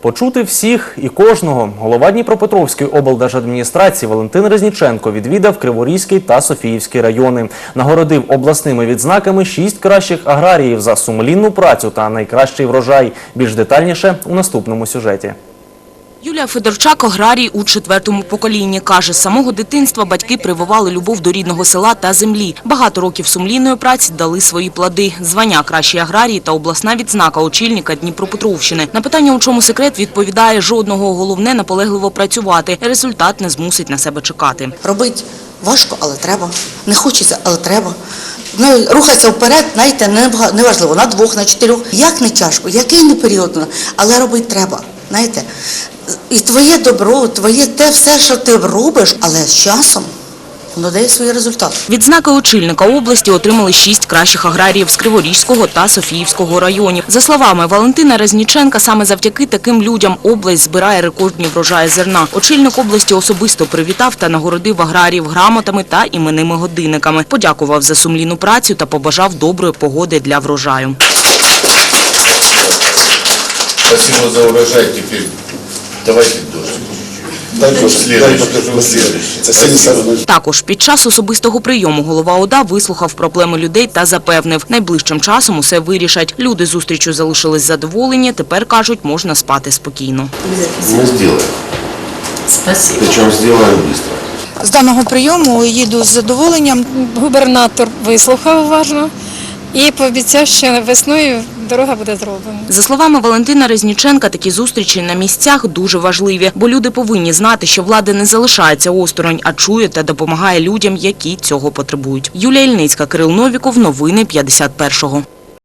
Почути всіх і кожного. Голова Дніпропетровської облдержадміністрації Валентин Резніченко відвідав Криворізький та Софіївський райони. Нагородив обласними відзнаками шість кращих аграріїв за сумлінну працю та найкращий врожай. Більш детальніше у наступному сюжеті. Юлія Федорчак – аграрій у четвертому поколінні. Каже, з самого дитинства батьки прививали любов до рідного села та землі. Багато років сумлінної праці дали свої плоди. Звання кращий аграрій та обласна відзнака очільника Дніпропетровщини. На питання, у чому секрет, відповідає жодного. Головне – наполегливо працювати. Результат не змусить на себе чекати. Робити важко, але треба. Не хочеться, але треба. Ну, рухатися вперед, знаєте, не бага- не важливо, на двох, на чотирьох. Як не тяжко, який не період, але робити треба. Знаєте, і твоє добро, твоє те все, що ти робиш, але з часом воно дає свій результат. Відзнаки очільника області отримали шість кращих аграріїв з Криворізького та Софіївського районів. За словами Валентина Резніченка, саме завдяки таким людям область збирає рекордні врожаї зерна. Очільник області особисто привітав та нагородив аграріїв грамотами та іменними годинниками. Подякував за сумлінну працю та побажав доброї погоди для врожаю. Спасибо за урожай. Теперь давайте дождь. Дай Боже, дай Це сьогодні саме Також під час особистого прийому голова ОДА вислухав проблеми людей та запевнив, найближчим часом усе вирішать. Люди зустрічю залишились задоволені, тепер, кажуть, можна спати спокійно. Мы сделаем. Спасибо. Причем сделаем быстро. З даного прийому їду з задоволенням. Губернатор вислухав уважно і пообіцяв, що весною дорога буде зроблена. За словами Валентина Резніченка, такі зустрічі на місцях дуже важливі, бо люди повинні знати, що влада не залишається осторонь, а чує та допомагає людям, які цього потребують. Юлія Ільницька, Кирил Новіков, новини 51-го.